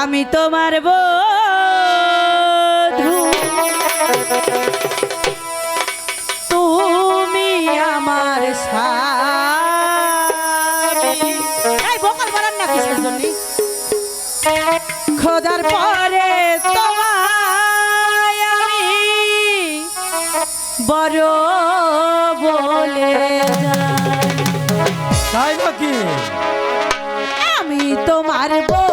আমি তোমার বধু তুমি আমার না কিসের জন্য? খোদার পরে তোমায় আমি বড় বলে তাই নাকি? আমি তোমার বড়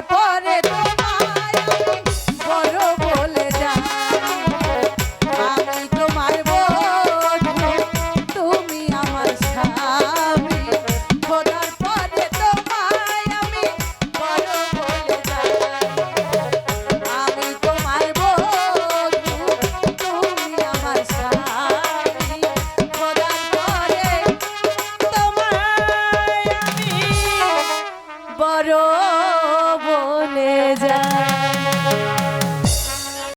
তারপরে তোমার বড় বলে যা আমি তোমার বন্ধু, তুমি আমার স্বামী। খোদার পরে তোমায় আমি বড় বলে যা আমি তোমার বন্ধু, তুমি আমার স্বামী। খোদার পরে তোমায় আমি বড়